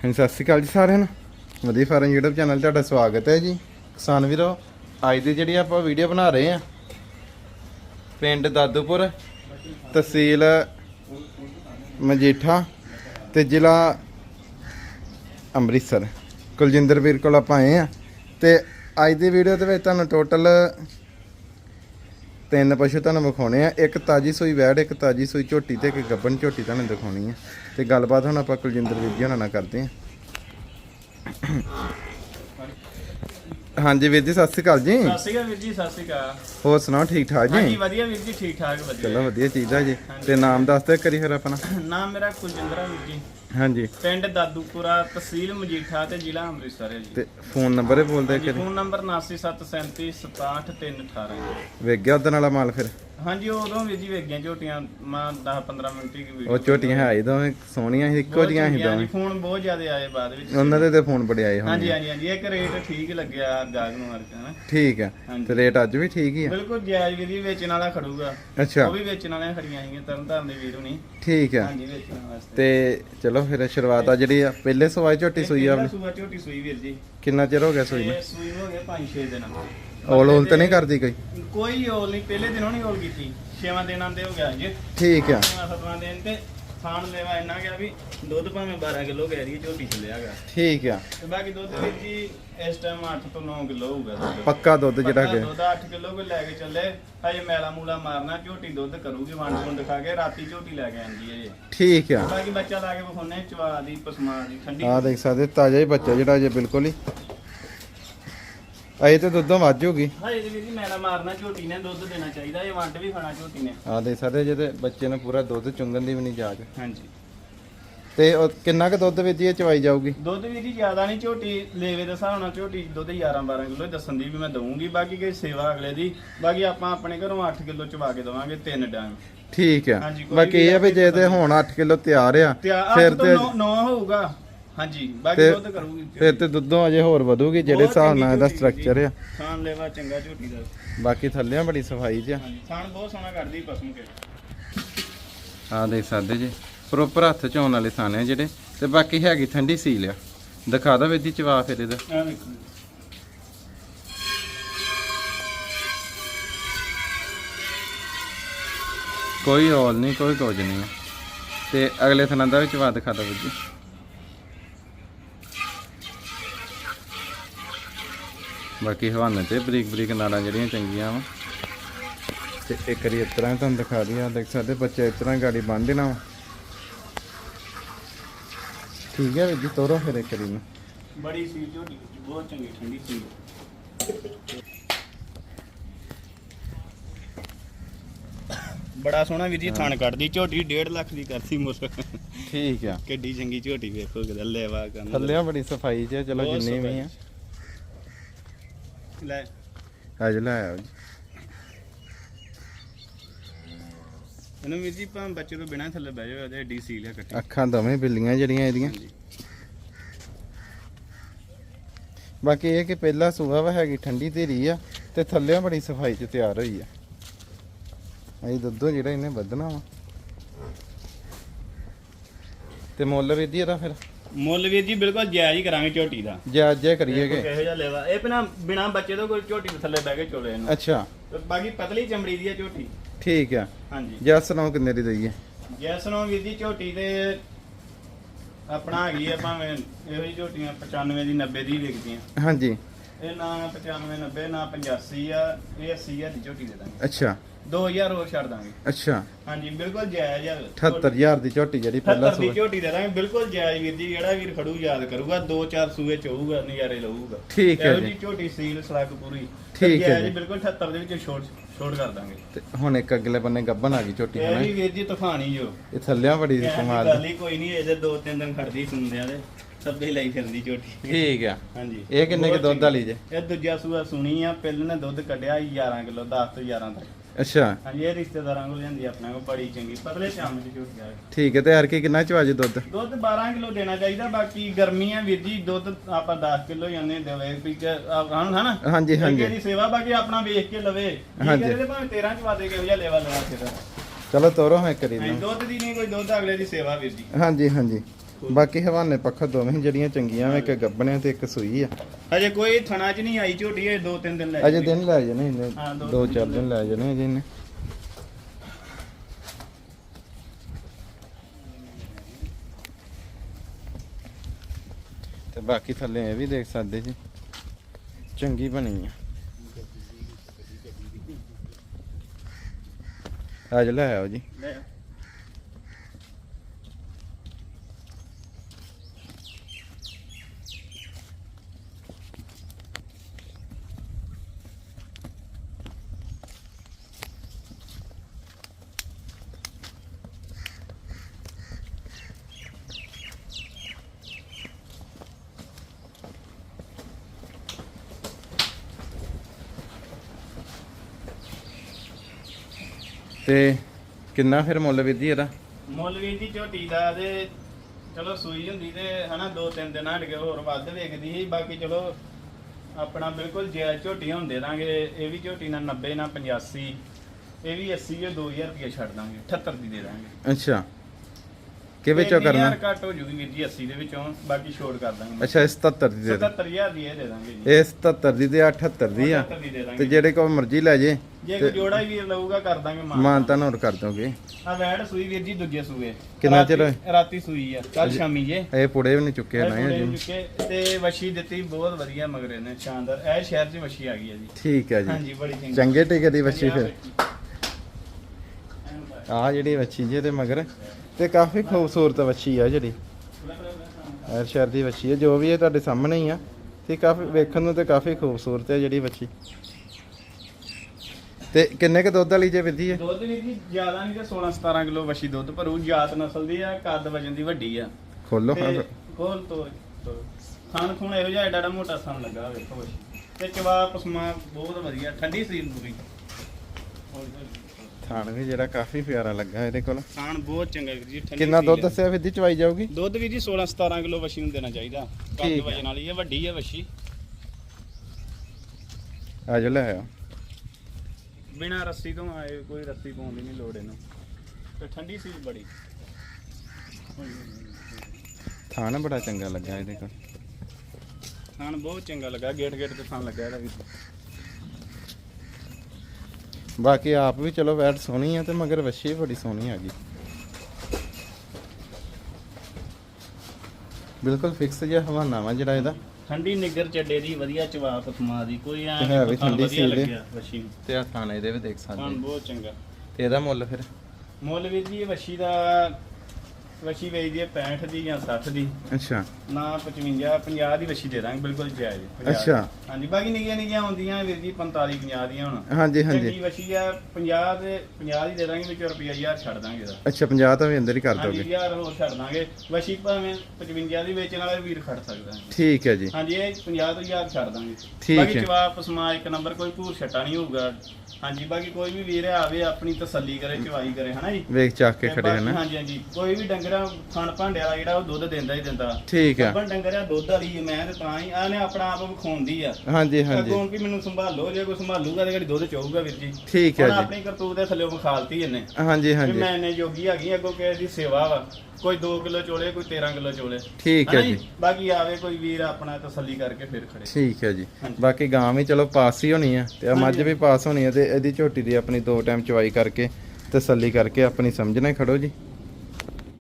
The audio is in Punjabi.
ਹਾਂਜੀ, ਸਤਿ ਸ਼੍ਰੀ ਅਕਾਲ ਜੀ ਸਾਰਿਆਂ ਨੂੰ। ਵਧੀਆ ਫਾਰਮ YouTube ਚੈਨਲ 'ਤੇ ਤੁਹਾਡਾ ਸਵਾਗਤ ਹੈ ਜੀ। ਕਿਸਾਨ ਵੀਰੋ, ਅੱਜ ਦੀ ਜਿਹੜੀ ਆਪਾਂ ਵੀਡੀਓ ਬਣਾ ਰਹੇ ਆ ਪਿੰਡ ਦਾਦੂਪੁਰ, ਤਹਿਸੀਲ ਮਜੀਠਾ ਤੇ ਜ਼ਿਲ੍ਹਾ ਅੰਮ੍ਰਿਤਸਰ। ਕੁਲਜਿੰਦਰ ਵੀਰ ਕੋਲ ਆਪਾਂ ਆਏ ਆ ਤੇ ਅੱਜ ਦੀ ਵੀਡੀਓ ਦੇ ਵਿੱਚ ਤੁਹਾਨੂੰ ਟੋਟਲ ਤਿੰਨ ਪਸ਼ੂ ਤੁਹਾਨੂੰ ਵਿਖਾਉਣੇ ਆ ਇੱਕ ਤਾਜੀ ਸੂਈ ਵੈੜ ਇੱਕ ਤਾਜੀ ਸੂਈ ਝੋਟੀ ਤੇ ਇੱਕ ਗੱਬਨ ਝੋਟੀ ਤੁਹਾਨੂੰ ਦਿਖਾਉਣੀ ਆ। ਤੇ ਗੱਲਬਾਤ ਹੁਣ ਆਪਾਂ ਕੁਲਜਿੰਦਰ ਵੀਰ ਜੀ ਨਾਲ ਕਰਦੇ ਆ। ਹਾਂਜੀ ਵੀਰ ਜੀ ਸਤਿ ਸ਼੍ਰੀ ਅਕਾਲ ਜੀ। ਸਤਿ ਸ਼੍ਰੀ ਅਕਾਲ ਵੀਰ ਜੀ ਸਤਿ ਸ਼੍ਰੀ ਅਕਾਲ। ਹੋਰ ਸੁਣਾਓ ਠੀਕ ਠਾਕ ਹਾਂਜੀ ਜੀ ਵਧੀਆ ਵੀਰ ਜੀ ਠੀਕ ਠਾਕ ਵਧੀਆ। ਚਲੋ ਵਧੀਆ ਚੀਜ਼ ਆ ਜੀ। ਤੇ ਨਾਮ ਦੱਸ ਦਿਓ ਕਰੀ ਫਿਰ ਆਪਣਾ। ਨਾਮ ਮੇਰਾ ਕੁਲਜਿੰਦਰਾ ਵੀਰ ਜੀ। ਹਾਂਜੀ। ਪਿੰਡ ਦਾਦੂਪੁਰਾ ਤਹਿਸੀਲ ਮਜੀਠਾ ਤੇ ਜ਼ਿਲ੍ਹਾ ਅੰਮ੍ਰਿਤਸਰ ਹੈ ਜੀ। ਤੇ ਫੋਨ ਨੰਬਰ ਹੀ ਬੋਲਦੇ ਕਰੀ ਫੋਨ ਨੰਬਰ 9737367318 ਵੇਖ ਗਿਆ ਉਦੋਂ ਵਾਲਾ ਮਾਲ ਫਿਰ। ਹਾਂਜੀ ਉਦੋਂ ਵੀਰ ਜੀ ਵੇਗੀਆਂ ਝੋਟੀਆਂ ਮੈਂ 10 15 ਮਿੰਟ ਦੀ ਵੀਡੀਓ ਉਹ ਝੋਟੀਆਂ ਹੈ ਹੀ ਦੋਵੇਂ ਸੋਹਣੀਆਂ ਸੀ ਇੱਕੋ ਜੀਆਂ ਸੀ ਹਾਂਜੀ ਦੋਵੇਂ। ਫੋਨ ਬਹੁਤ ਜ਼ਿਆਦਾ ਆਏ ਬਾਅਦ ਵਿੱਚ। ਉਹਨਾਂ ਦੇ ਤੇ ਫੋਨ ਬੜੇ ਆਏ ਹਾਂਜੀ ਹੋਣਗੇ ਹਾਂਜੀ ਹਾਂਜੀ ਇੱਕ ਰੇਟ ਠੀਕ ਲੱਗਿਆ ਗਾਗ ਨੂੰ ਮਾਰ ਕੇ ਠੀਕ ਆ ਹਾਂਜੀ। ਤੇ ਰੇਟ ਅੱਜ ਵੀ ਠੀਕ ਹੀ ਆ। ਬਿਲਕੁਲ ਜਾਇਜ਼ ਵੀਰ ਜੀ ਵੇਚਣ ਵਾਲਾ ਖੜੂਗਾ। ਅੱਛਾ। ਉਹ ਵੀ ਵੇਚਣ ਵਾਲਿਆਂ ਖੜੀਆਂ ਸੀਗੀਆਂ ਤਰਨ ਤਾਰਨ ਦੇ ਵੀਰ ਹੁਣੀ ਠੀਕ ਆ ਹਾਂਜੀ ਵੇਚਣ ਵਾਸਤੇ। ਤੇ ਚਲੋ ਫਿਰ ਸ਼ੁਰੂਆਤ ਆ ਜਿਹੜੀ ਆ ਪਹਿਲੇ ਸਵਾਈ ਝੋਟੀ ਸੂਈ ਆ। ਸੂਆ ਝੋਟੀ ਸੂਈ ਵੀਰ ਜੀ। ਕਿੰਨਾ ਚਿਰ ਹੋ ਗਿਆ ਸੂਈ ਨੂੰ? ਸੂਈ ਹੋ ਗਏ 5-6 ਦਿਨ। ਔਲ ਔਲ ਤਾਂ ਨਹੀਂ ਕਰਦੀ ਕੋਈ? ਕੋਈ ਔਲ ਨਹੀਂ ਪਹਿਲੇ ਦਿਨੋਂ ਨਹੀਂ ਔਲ ਕੀਤੀ। ਛੇਵਾਂ ਦਿਨਾਂ ਦੇ ਹੋ ਗਿਆ ਜੀ। ਠੀਕ ਆ। ਛੇਵਾਂ ਸਤਵਾਂ ਦਿਨ ਤੇ ਥਾਣ ਲੈਵਾ ਇੰਨਾ ਗਿਆ ਵੀ ਦੁੱਧ ਭਾਵੇਂ 12 ਕਿਲੋ ਕਹਿ ਰਹੀ ਹੈ ਝੋਟੀ ਚੱਲਿਆਗਾ ਠੀਕ ਆ। ਤੇ ਬਾਕੀ ਦੁੱਧ ਵੀਰ ਜੀ ਇਸ ਟਾਈਮ 8 ਤੋਂ 9 ਕਿਲੋ ਹੋਊਗਾ ਦੁੱਧ। ਪੱਕਾ ਦੁੱਧ ਜਿਹੜਾ ਪੱਕਾ ਕਿ ਦੁੱਧ 8 ਕਿਲੋ ਕੋਈ ਲੈ ਕੇ ਚੱਲੇ ਹਜੇ ਮੈਲਾ ਮੂਲਾ ਮਾਰਨਾ ਝੋਟੀ ਦੁੱਧ ਕਰੂਗੀ ਵੰਡ ਵੰਡ ਖਾ ਕੇ ਰਾਤੀ ਝੋਟੀ ਲੈ ਕੇ ਆਂਦੀ ਹੈ ਜੀ। ਠੀਕ ਆ। ਬਾਕੀ ਬੱਚਾ ਲਾ ਕੇ ਵਿਖਾਉਣੇ ਚਵਾ ਦੀ ਪਸਮਾ ਦੀ ਠੰਡੀ। ਆ ਦੇਖ ਸਕਦੇ ਤਾਜ਼ਾ ਹੀ ਬੱਚਾ ਜਿਹੜਾ ਜੇ ਬਿਲਕੁਲ ਹੀ ਅਜੇ ਤੇ ਦੁੱਧੋਂ ਵੱਜ ਜੂਗੀ। ਹਜੇ ਤੇ ਵੀਰ ਜੀ ਮੈਲਾ ਮਾਰਨਾ ਝੋਟੀ ਨੇ ਦੁੱਧ ਦੇਣਾ ਚਾਹੀਦਾ ਇਹ ਵੰਡ ਵੀ ਖਾਣਾ ਝੋਟੀ ਨੇ। ਆ ਦੇਖ ਸਕਦੇ ਜੇ ਤੇ ਬੱਚੇ ਨੂੰ ਪੂਰਾ ਦੁੱਧ ਚੁੰਗਣ ਦੀ ਵੀ ਨਹੀਂ ਜਾਗ ਹਾਂਜੀ। ਤੇ ਉਹ ਕਿੰਨਾ ਕੁ ਦੁੱਧ ਵਿੱਚ ਇਹ ਚਵਾਈ ਜਾਊਗੀ? ਦੁੱਧ ਵੀ ਜੀ ਜ਼ਿਆਦਾ ਨਹੀਂ ਝੋਟੀ ਲੇਵੇ ਦੇ ਹਿਸਾਬ ਨਾਲ ਝੋਟੀ ਦੁੱਧ 11 12 ਕਿਲੋ ਦੱਸਣ ਦੀ ਵੀ ਮੈਂ ਦਊਂਗੀ। ਬਾਕੀ ਕੋਈ ਸੇਵਾ ਅਗਲੇ ਦੀ ਬਾਕੀ ਆਪਾਂ ਆਪਣੇ ਘਰੋਂ 8 ਕਿਲੋ ਚਵਾ ਕੇ ਦਵਾਂਗੇ ਤਿੰਨ ਟਾਈਮ ਠੀਕ ਆ। ਹਾਂਜੀ, ਕੋਈ ਬਾਕੀ ਇਹ ਆ ਵੀ ਜੇ ਤੇ ਹੁਣ 8 ਕਿਲੋ ਤਿਆਰ ਆ ਤੇ ਫਿਰ ਤੇ 9 ਹੋਊਗਾ। ਹਾਂਜੀ ਬਾਕੀ ਤੇ- ਦੁੱਧ ਕਰੂਗੀ ਫਿਰ ਤੇ ਦੁੱਧੋਂ ਅਜੇ ਹੋਰ ਵਧੂਗੀ ਜਿਹੜੇ ਬਹੁਤ ਹਿਸਾਬ ਨਾਲ ਇਹਦਾ ਚੰਗੀ ਝੋਟੀ ਸਟਰਕਚਰ ਆ। ਖਾਣ ਲੈਵਾ ਚੰਗਾ ਝੋਟੀ ਦਾ। ਬਾਕੀ ਥੱਲੇ ਬੜੀ ਸਫ਼ਾਈ ਚ ਆ। ਹਾਂਜੀ ਖਾਣ ਬਹੁਤ ਸੋਹਣਾ ਕਰਦੀ ਪਸਮ ਕੇ। ਆ ਦੇਖ ਸਕਦੇ ਜੀ ਪ੍ਰੋਪਰ ਹੱਥ ਚ ਆਉਣ ਵਾਲੇ ਸਾਨੇ ਆ ਜਿਹੜੇ ਤੇ ਬਾਕੀ ਹੈਗੀ ਠੰਡੀ ਸੀਲ ਆ। ਦਿਖਾ ਦੋ ਵੇਦੀ ਚਵਾ ਫਿਰ ਇਹਦਾ। ਆ ਦੇਖੋ ਕੋਈ ਔਲ ਨਹੀਂ ਕੋਈ ਕੁਝ ਨਹੀਂ। ਆ। ਤੇ ਅਗਲੇ ਥਣਾ ਦਾ ਵੀ ਚਵਾ ਦਿਖਾ ਦੋ ਜੀ ਬਾਕੀ ਹਵਾਨੇ ਤੇ ਬਰੀਕ ਬਰੀਕ ਨਾੜਾਂ ਜਿਹੜੀਆਂ ਚੰਗੀਆਂ ਵਾ। ਤੇ ਇੱਕ ਵਾਰੀ ਇਸ ਤਰ੍ਹਾਂ ਤੁਹਾਨੂੰ ਦਿਖਾ ਦਿਆਂ ਦੇਖ ਸਕਦੇ ਬੱਚੇ ਇਸ ਤਰ੍ਹਾਂ ਗਾੜੀ ਬੰਨ ਦੇਣਾ ਵਾ। ਠੀਕ ਹੈ ਵੀਰ ਜੀ ਤੋਰੋ ਫਿਰ ਇੱਕ ਵਾਰੀ ਨੂੰ ਬੜੀ ਸੀ ਝੋਟੀ ਬਹੁਤ ਚੰਗੀ ਠੰਡੀ ਸੀ। ਬੜਾ ਸੋਹਣਾ ਵੀਰ ਜੀ ਥਣ ਕੱਢਦੀ ਝੋਟੀ 1.5 ਲੱਖ ਦੀ ਕਰਤੀ ਮੁਸ ਠੀਕ ਆ। ਕਿੱਡੀ ਚੰਗੀ ਝੋਟੀ ਵੇਖੋ ਕਿਦਾ ਲੈਵਾ ਕਰਨ। ਥੱਲੇ ਬੜੀ ਸਫ਼ਾਈ ਚ ਚਲੋ ਜਿੰਨੀ ਵੀ ਆ। ਲੈ। ਅੱਜ ਲੈ ਆਓ ਜੀ। ਇਹਨੂੰ ਵੀਰ ਜੀ ਭਾਵੇਂ ਬੱਚੇ ਤੋਂ ਬਿਨਾਂ ਥੱਲੇ ਬਹਿ ਜਾਓ ਇਹਦੇ ਡੀ ਸੀ ਲਿਆ ਕੱਟੀ। ਅੱਖਾਂ ਦਵੇਂ ਬਿੱਲੀਆਂ ਜਿਹੜੀਆਂ ਇਹਦੀਆਂ। ਹਾਂਜੀ। ਬਾਕੀ ਇਹ ਕਿ ਪਹਿਲਾ ਸੂਆ ਵਾ ਹੈਗੀ ਠੰਡੀ ਧੀਰੀ ਆ ਤੇ ਥੱਲੇ ਬੜੀ ਸਫ਼ਾਈ ਚ ਤਿਆਰ ਹੋਈ ਆ। ਅਈ ਦੁੱਧੋਂ ਜਿਹੜਾ ਇਹਨੇ ਵਧਣਾ ਵਾ। ਤੇ ਮੁੱਲ ਵੀ ਦੀ ਇਹਦਾ ਫਿਰ? ਮੁੱਲ ਵੀਰ ਜੀ ਬਿਲਕੁਲ ਜਾਇਜ਼ ਹੀ ਕਰਾਂਗੇ ਝੋਟੀ ਦਾ। ਜਾਇਜ਼ ਜਿਹਾ ਕਰੀਏਗੇ ਕਿਹੋ ਜਿਹਾ ਲੈਵਾ। ਇਹ ਬਿਨਾ ਬਿਨਾ ਬੱਚੇ ਤੋਂ ਕੋਈ ਝੋਟੀ ਦੇ ਥੱਲੇ ਬਹਿ ਕੇ ਚੋਲੇ ਇਹਨੂੰ। ਅੱਛਾ। ਤੇ ਬਾਕੀ ਪਤਲੀ ਚਮੜੀ ਦੀ ਹੈ ਝੋਟੀ। ਠੀਕ ਆ। ਹਾਂਜੀ। ਜੱਸ ਨੂੰ ਕਿੰਨੇ ਦੀ ਦਈਏ? ਜੈਸ ਨੂੰ ਵੀਰ ਜੀ ਝੋਟੀ ਦੇ ਆਪਣਾ ਹੈਗੀ ਆ ਭਾਵੇਂ ਇਹੋ ਹੀ ਝੋਟੀਆਂ 95 ਦੀ 90 ਦੀ ਵਿਕਦੀਆਂ। ਹਾਂਜੀ। ਇਹ ਨਾ 95 90 ਨਾ 85 ਆ ਇਹ 80 ਆ ਦੀ ਝੋਟੀ ਦੇ ਦਾਂਗੇ। ਅੱਛਾ। 2000 ਹੋਰ ਛੱਡ ਦਾਂਗੇ। ਅੱਛਾ। ਹਾਂਜੀ ਬਿਲਕੁਲ ਜਾਇਜ਼ ਆ। 78000 ਦੀ ਝੋਟੀ ਜਿਹੜੀ ਪਹਿਲਾ 78 ਦੀ ਝੋਟੀ ਦੇ ਦਾਂਗੇ ਬਿਲਕੁਲ ਜਾਇਜ਼ ਵੀਰ ਜੀ ਜਿਹੜਾ ਵੀਰ ਖੜੂ ਯਾਦ ਕਰੂਗਾ ਦੋ ਚਾਰ ਸੂਏ ਚ ਹੋਊਗਾ ਨਜ਼ਾਰੇ ਲਊਗਾ। ਠੀਕ ਹੈ ਇਹੋ ਜੀ। ਜੀ ਝੋਟੀ ਸੀਲ ਸਲੱਗ ਪੂਰੀ। ਠੀਕ ਹੈ ਜਾਇਜ਼ ਜੀ। ਬਿਲਕੁਲ 78 ਦੇ ਵਿੱਚ ਛੋੜ ਛੋੜ ਕਰ ਦਾਂਗੇ। ਤੇ ਹੁਣ ਇੱਕ ਅਗਲੇ ਬੰਨੇ ਗੱਬਨ ਆ ਗਈ ਝੋਟੀ ਇਹ ਹਨਾ। ਵੀ ਵੀਰ ਜੀ ਤੂਫਾਨੀ ਜੋ। ਇਹ ਥੱਲਿਆਂ ਬੜੀ ਇਹ ਕਮਾਲ ਗੱਲ ਦੀ। ਹੀ ਕੋਈ ਨਹੀਂ ਇਹਦੇ ਦੋ ਤਿੰਨ ਦਿਨ ਖੜਦੀ ਸੁਣਦਿਆਂ ਦੇ ਸੱਬੇ ਲਈ ਫਿਰਦੀ ਝੋਟੀ। ਠੀਕ ਆ। ਹਾਂਜੀ। ਇਹ ਕਿੰਨੇ ਕੁ ਬਹੁਤ ਦੁੱਧ ਵਾਲੀ ਜੇ? ਇਹ ਦੂਜਾ ਸੂਆ ਸੁਣੀ ਆ ਪਹਿਲੇ ਨੇ ਦੁੱਧ ਕੱਢਿਆ 11 ਕਿਲੋ 10 ਤੋਂ 11 ਤੱਕ। ਅੱਛਾ। ਹਾਂਜੀ ਇਹ ਰਿਸ਼ਤੇਦਾਰਾਂ ਕੋਲ ਜਾਂਦੀ ਆਪਣੇ ਕੋਲ ਬੜੀ ਚੰਗੀ। ਪਤਲੇ ਚਾਮ ਦੀ ਝੋਟੀ ਆ। ਠੀਕ ਹੈ ਤੇ ਹਰ ਕੀ ਕਿੰਨਾ ਚਵਾਜ ਦੁੱਧ? ਦੁੱਧ 12 ਕਿਲੋ ਦੇਣਾ ਚਾਹੀਦਾ ਬਾਕੀ ਗਰਮੀ ਆ ਵੀਰ ਜੀ ਦੁੱਧ ਆਪਾਂ 10 ਕਿਲੋ ਜਾਂਦੇ ਦੇਵੇ ਵੀ ਕਿ ਹਨ ਹਨਾ? ਹਾਂਜੀ ਹਾਂਜੀ। ਦੀ ਸੇਵਾ ਬਾਕੀ ਆਪਣਾ ਵੇਖ ਕੇ ਲਵੇ। ਹਾਂਜੀ। ਹਾਂਜੀ। ਇਹਦੇ ਭਾਵੇਂ 13 ਚ ਵਾਦੇ ਕਿਹੋ ਜਿਹਾ ਲੈਵਾ ਲਵਾ ਕੇ ਦਾ ਚਲੋ ਤੋਰੋ ਹਾਂ ਕਰੀ ਹਾਂਜੀ, ਦੁੱਧ ਦੀ ਨਹੀਂ ਕੋਈ ਦੁੱਧ ਅਗਲੇ ਦੀ ਸੇਵਾ ਵੀਰ ਜੀ। ਹਾਂਜੀ ਹਾਂਜੀ। ਬਾਕੀ ਹਵਾਨੇ ਪੱਖੋਂ ਦੋਵੇਂ ਜਿਹੜੀਆਂ ਚੰਗੀਆਂ ਵੇ ਇੱਕ ਗੱਬਣਿਆ ਤੇ ਇੱਕ ਸੂਈ ਆ। ਹਜੇ ਕੋਈ ਥਣਾ 'ਚ ਨਹੀਂ ਆਈ ਝੋਟੀ ਇਹ ਦੋ ਤਿੰਨ ਦਿਨ ਲੈ ਅਜੇ। ਦਿਨ ਲੈ ਜਾਣੇ ਇਹਨੇ ਹਾਂ, ਦੋ- ਦੋ ਚਾਰ ਦਿਨ ਲੈ ਜਾਣੇ ਅਜੇ ਇਹਨੇ। ਤੇ ਬਾਕੀ ਥੱਲੇ ਇਹ ਵੀ ਦੇਖ ਸਕਦੇ ਜੀ ਚੰਗੀ ਬਣੀ ਆ। ਅੱਜ ਲੈ ਆਓ ਜੀ। ਲੈ ਆ। ਤੇ ਕਿੰਨਾ ਫਿਰ ਮੁੱਲ ਵਿਧੀ ਇਹਦਾ? ਮੁੱਲ ਵੀ ਦੀ ਝੋਟੀ ਦਾ ਤੇ ਚਲੋ ਸੂਈ ਹੁੰਦੀ ਤੇ ਹਨਾ ਦੋ ਤਿੰਨ ਦਿਨ ਹਟ ਕੇ ਹੋਰ ਵੱਧ ਵੇਖਦੀ ਸੀ ਬਾਕੀ ਚਲੋ ਆਪਣਾ ਬਿਲਕੁਲ ਜਾਇਜ਼ ਝੋਟੀਆਂ ਹੁੰਦੇ ਦਾਂਗੇ ਇਹ ਵੀ ਝੋਟੀ ਨਾਲ 90 ਨਾਲ 85 ਇਹ ਵੀ 80 ਜੋ 2000 ਰੁਪਏ ਛੱਡ ਦਾਂਗੇ 78 ਦੀ ਦੇ ਦਾਂਗੇ। ਅੱਛਾ। ਕਿ ਵਿੱਚੋਂ ਕਰਨਾ? 1000 ਘੱਟ ਹੋ ਜੂਗੀ ਵੀਰ ਜੀ 80 ਦੇ ਵਿੱਚੋਂ ਬਾਕੀ ਛੋੜ ਕਰ ਦਾਂਗੇ ਅੱਛਾ ਇਹ 77 ਦੀ ਦੇ ਦੇ 77000 ਦੀ ਇਹ ਦੇ ਦਾਂਗੇ ਜੀ। ਇਹ 77 ਦੀ ਤੇ 78 ਦੀ ਆ। 78 ਦੀ ਦੇ ਤੇ ਜਿਹੜੇ ਕੋ ਮਰਜ਼ੀ ਲੈ ਜੇ ਜੇ ਕੋਈ ਜੋੜਾ ਵੀ ਵੀਰ ਲਊਗਾ ਕਰ ਦਾਂਗੇ ਮਾਨ। ਮਾਨਤਾਨ ਹੋਰ ਕਰ ਦੋਗੇ ਆ ਵੈੜ ਸੂਈ ਵੀਰ ਜੀ ਦੂਜੇ ਸੂਏ। ਕਿੰਨਾ ਚਿਰ ਰਾਤੀ- ਰਾਤੀ ਸੂਈ ਆ ਕੱਲ ਸ਼ਾਮੀ ਜੇ। ਇਹ ਪੁੜੇ ਵੀ ਨਹੀਂ ਚੁੱਕੇ ਇਹ ਨਾ ਮੁੰਡੇ ਜੀ ਚੁੱਕੇ ਤੇ ਵਸ਼ੀ ਦਿੱਤੀ ਬਹੁਤ ਵਧੀਆ ਮਗਰੇ ਨੇ ਸ਼ਾਨਦਾਰ। ਇਹ ਸ਼ਹਿਰ 'ਚ ਵਸ਼ੀ ਆ ਗਈ ਹੈ ਜੀ। ਠੀਕ ਹੈ ਜੀ। ਹਾਂਜੀ ਬੜੀ ਚੰਗੀ। ਚੰਗੇ ਟਿਕੇ ਦੀ ਬੱਚੀ ਫਿਰ। ਫਿਰ ਆ ਜਿਹੜੀ ਬੱਚੀ ਜੇ ਤੇ ਮਗਰ। ਤੇ ਕਾਫੀ ਖੂਬਸੂਰਤ ਬੱਚੀ ਆ ਜਿਹੜੀ। ਐਰ ਸ਼ਹਿਰ ਦੀ ਬੱਚੀ ਹੈ ਜੋ ਵੀ ਇਹ ਤੁਹਾਡੇ ਸਾਹਮਣੇ ਹੀ ਆ। ਤੇ ਕਾਫੀ ਵੇਖਣ ਨੂੰ ਤੇ ਕਾਫੀ ਖੂਬਸੂਰਤ ਹੈ ਜਿਹੜੀ ਬੱਚੀ ਤੇ ਕਿੰਨੇ ਕ ਦੁੱਧ ਵਾਲੀ ਜੇ ਵਿਧੀ ਹੈ ਦੁੱਧ ਵੀ ਜੀ ਜ਼ਿਆਦਾ ਨਹੀਂ ਤੇ 16 17 ਕਿਲੋ ਵਸ਼ੀ ਦੁੱਧ ਭਰੂ। ਜਾਤ ਨਸਲ ਦੀ ਆ ਕੱਦ ਵਜਨ ਦੀ ਵੱਡੀ ਆ। ਖੋਲੋ ਹਾਂ। ਤੇ ਕੋਲ ਤੋਰ। ਥਣ ਥੁਣ ਇਹੋ ਜਿਹਾ ਐਡਾ ਮੋਟਾ ਥਣ ਲੱਗਾ ਵੇਖੋ ਵਸ਼ੀ ਤੇ ਚਵਾ ਪਸਮਾ ਬਹੁਤ ਵਧੀਆ ਠੰਡੀ ਸਰੀਰ ਪੂਰੀ ਥਾਣ ਵੀ ਜਿਹੜਾ ਕਾਫੀ ਪਿਆਰਾ ਲੱਗਾ ਇਹਦੇ ਕੋਲ। ਥਾਣ ਬਹੁਤ ਚੰਗਾ ਵੀਰ ਜੀ ਠੰਡੀ ਕਿੰਨਾ ਦੁੱਧ। ਦੱਸਿਆ ਵਿਧੀ ਚਵਾਈ ਜਾਊਗੀ? ਦੁੱਧ ਵੀ ਜੀ 16 17 ਕਿਲੋ ਵਸ਼ੀ ਨੂੰ ਦੇਣਾ ਚਾਹੀਦਾ। ਠੀਕ ਹੈ। ਵਜਨ ਵਾਲੀ ਹੈ ਵੱਡੀ ਹੈ ਵਸ਼ੀ। ਆ ਜਾ ਲੈ ਆਓ ਬਿਨਾ ਰੱਸੀ ਤੋਂ ਆਏ ਕੋਈ ਰੱਸੀ ਪਾਉਣ ਦੀ ਨਹੀਂ ਲੋੜ ਇਹਨੂੰ। ਤੇ ਠੰਡੀ ਸੀ ਬੜੀ। ਥਾਣ ਬੜਾ ਚੰਗਾ ਲੱਗਾ ਇਹਦੇ ਕੋਲ। ਖਾਣ ਬਹੁਤ ਚੰਗਾ ਲੱਗਾ ਗੇਟ ਗੇਟ ਤੇ ਖਾਣ ਲੱਗਾ ਇਹਦਾ ਵੀ। ਬਾਕੀ ਆਪ ਵੀ ਚਲੋ ਵੈਟ ਸੋਹਣੀ ਆ ਤੇ ਮਗਰ ਵੱਛੀ ਬੜੀ ਸੋਹਣੀ ਆ ਗਈ ਬਿਲਕੁਲ ਫਿਕਸ ਜਿਹਾ ਹਵਾਨਾ ਵਾ ਜਿਹੜਾ ਇਹਦਾ। ਠੰਡੀ ਨਿੱਗਰ ਚੱਡੇ ਦੀ ਵਧੀਆ ਚਵਾ ਪਸਮਾ ਦੀ ਕੋਈ ਐ ਹੈ ਵੀ ਠੰਡੀ ਦੇ। ਲੱਗਿਆ ਨੂੰ। ਤੇ ਆ ਥਾਣ ਇਹਦੇ ਵੀ ਦੇਖ ਸਕਦੇ ਬਹੁਤ ਚੰਗਾ। ਤੇ ਇਹਦਾ ਮੁੱਲ ਫਿਰ? ਮੁੱਲ ਵੀਰ ਜੀ ਇਹ ਵਸ਼ੀ ਦਾ ਵਸ਼ੀ ਵੇਚਦੀ ਹੈ 65 ਦੀ ਜਾਂ 60 ਦੀ। ਅੱਛਾ। ਨਾ 55 50 ਦੀ ਵਸ਼ੀ ਦੇ ਦਾਂਗੇ ਬਿਲਕੁਲ ਜਾਇਜ਼ 50 ਅੱਛਾ। ਹਾਂਜੀ ਬਾਕੀ ਨਿੱਕੀਆਂ ਨਿੱਕੀਆਂ ਹੁੰਦੀਆਂ ਵੀਰ ਜੀ 45 50 ਦੀਆਂ ਹੁਣ। ਹਾਂਜੀ ਹਾਂਜੀ। ਚੰਗੀ ਵਸ਼ੀ ਆ 50 ਦੇ 50 ਦੀ ਦੇ ਦਾਂਗੇ ਵਿੱਚ ਰੁਪਿਆ 1000 ਛੱਡ ਦਾਂਗੇ ਇਹਦਾ। ਅੱਛਾ 50 ਤਾਂ ਵੀ ਅੰਦਰ ਹੀ ਕਰ ਦੋਗੇ। 1000 ਹੋਰ ਛੱਡ ਦਾਂਗੇ। ਵਸ਼ੀ ਭਾਵੇਂ 55 ਦੀ ਵੇਚਣ ਵਾਲਾ ਵੀਰ ਖੜ ਸਕਦਾ ਠੀਕ ਹੈ ਜੀ। ਹਾਂਜੀ ਇਹ 50 ਤੋਂ 1000 ਛੱਡ ਦਾਂਗੇ। ਠੀਕ ਬਾਕੀ ਹੈ। ਜਵਾਬ ਸਮਾ ਇੱਕ ਨੰਬਰ ਕੋਈ ਭੂਰ ਛੱਟਾ ਨਹੀਂ ਹੋਊਗਾ। ਹਾਂਜੀ ਬਾਕੀ ਕੋਈ ਵੀ ਵੀਰ ਆਵੇ ਆਪਣੀ ਤਸੱਲੀ ਕਰੇ ਚਵਾਈ ਕਰੇ ਹਨਾ ਜੀ? ਵੇਖ ਚੱਕ ਕੇ ਖੜੇ ਬਾਕੀ ਹਨ? ਹਾਂਜੀ ਹਾਂਜੀ ਕੋਈ ਵੀ ਡੰਗਰਾ ਖਾਣ ਭਾਂਡੇ ਵਾਲਾ ਜਿਹੜਾ ਉਹ ਦੁੱਧ ਦਿੰਦਾ ਹੀ ਦਿੰਦਾ। ਠੀਕ ਹੈ ਅੱਬਲ ਡੰਗਰਿਆ ਦੁੱਧ ਵਾਲੀ ਮੈਂ ਤੇ ਤਾਂ ਹੀ ਆਨੇ ਆਪਣਾ ਆਪ ਵਿਖਾਉਂਦੀ ਆ। ਹਾਂਜੀ ਹਾਂਜੀ। ਅੱਗੋਂ ਕਿ ਮੈਨੂੰ ਸੰਭਾਲੋ ਜੇ ਕੋਈ ਸੰਭਾਲੂਗਾ ਤੇ ਘੜੀ ਦੁੱਧ ਚਾਹੂਗਾ ਵੀਰ ਜੀ। ਠੀਕ ਹੈ ਜੀ। ਆਪਣੀ ਕਰਤੂਤ ਦੇ ਥੱਲੇ ਵਿਖਾਲਤੀ ਇਹਨੇ। ਹਾਂਜੀ ਵੀ ਹਾਂਜੀ ਮੈਂ ਇਹਨੇ ਜੋਗੀ ਹੈਗੀ ਅੱਗੋਂ ਕਿਸੇ ਦੀ ਸੇਵਾ ਵਾ। ਕੋਈ 2 ਕਿਲੋ ਚੋਲੇ ਕੋਈ 13 ਕਿਲੋ ਚੋਲੇ। ਠੀਕ ਹੈ ਜੀ? ਬਾਕੀ ਆਵੇ ਕੋਈ ਵੀਰ ਆਪਣਾ ਤਸੱਲੀ ਕਰਕੇ ਫਿਰ ਖੜੇ। ਠੀਕ ਹੈ ਜੀ। ਬਾਕੀ ਗਾਂ ਵੀ ਚਲੋ ਪਾਸ ਹੀ ਹੋਣੀ ਆ ਤੇ ਆ ਮੱਝ। ਵੀ ਪਾਸ ਹੋਣੀ ਆ ਤੇ ਇਹਦੀ ਝੋਟੀ ਦੀ ਆਪਣੀ ਦੋ ਟਾਈਮ ਚਵਾਈ ਕਰਕੇ ਤਸੱਲੀ ਕਰਕੇ ਆਪਣੀ ਸਮਝਣਾ ਖੜੋ ਜੀ।